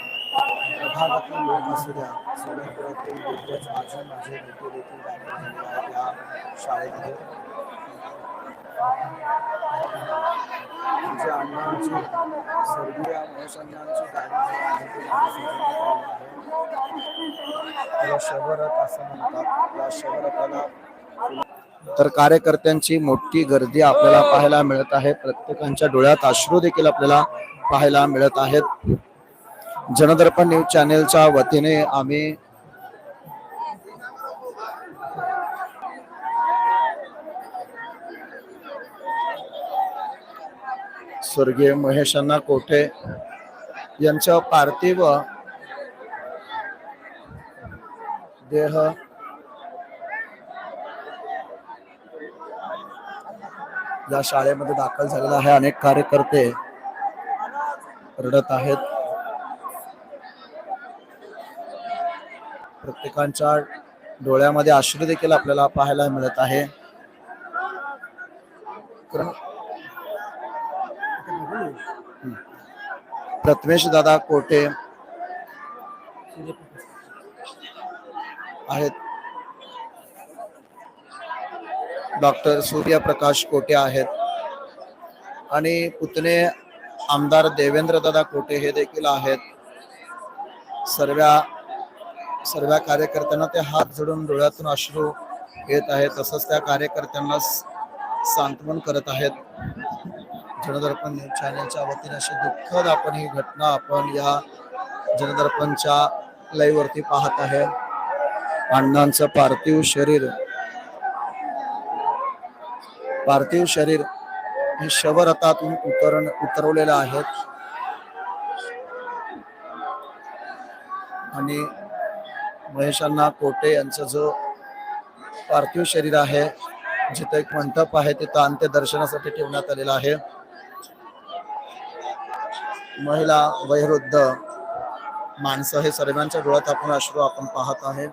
भागातील लोक असू द्या सोलापुरातील माझे माझे देखील दाखल झाले आहेत या शाळेमध्ये. जे अण्णांची महेश अण्णांची गाडी असं म्हणतात या तर कार्यकर्त्यांची मोठी गर्दी आपल्याला पाहायला मिळत आहे. प्रत्येकांच्या डोळ्यात अश्रू देखील आपल्याला पाहायला मिळत आहेत. जनदर्पण न्यूज चॅनेलच्या वतीने आम्ही स्वर्गीय महेशांना कोठे यांचं पार्थिव देह या शाळेमध्ये दाखल झालेला आहे. अनेक कार्यकर्ते रडत आहेत. प्रत्येकांच्या डोळ्यामध्ये आश्रय देखील आपल्याला पाहायला मिळत आहे. प्रथमेश दादा कोटे आहेत. डॉक्टर सूर्यप्रकाश कोटे आहेत. आणि पुतणे आमदार देवेंद्र दादा कोटे हे देखील आहेत. सर्व सर्व कार्यकर्त्यांना ते हात जोडून डोळ्यातून अश्रू येत आहेत. तसंच त्या कार्यकर्त्यांना सांत्वन करत आहेत. जनदर्पण न्यूज चॅनलच्या वतीने अशी दुःखद आपण ही घटना आपण या जनदर्पणच्या लयवरती वरती पाहत आहे. अण्णांचं पार्थिव शरीर पार्थिव शरीर हे शवरथातून उतरण उतरवलेलं आहेत आणि महेशांना कोटे यांचं जो पार्थिव शरीर आहे जिथे एक मंडप आहे तिथं अंत्यदर्शनासाठी ठेवण्यात आलेला आहे. महिला वयोवृद्ध माणसं हे सर्वांच्या डोळ्यात आपण अश्रू आपण पाहत आहे.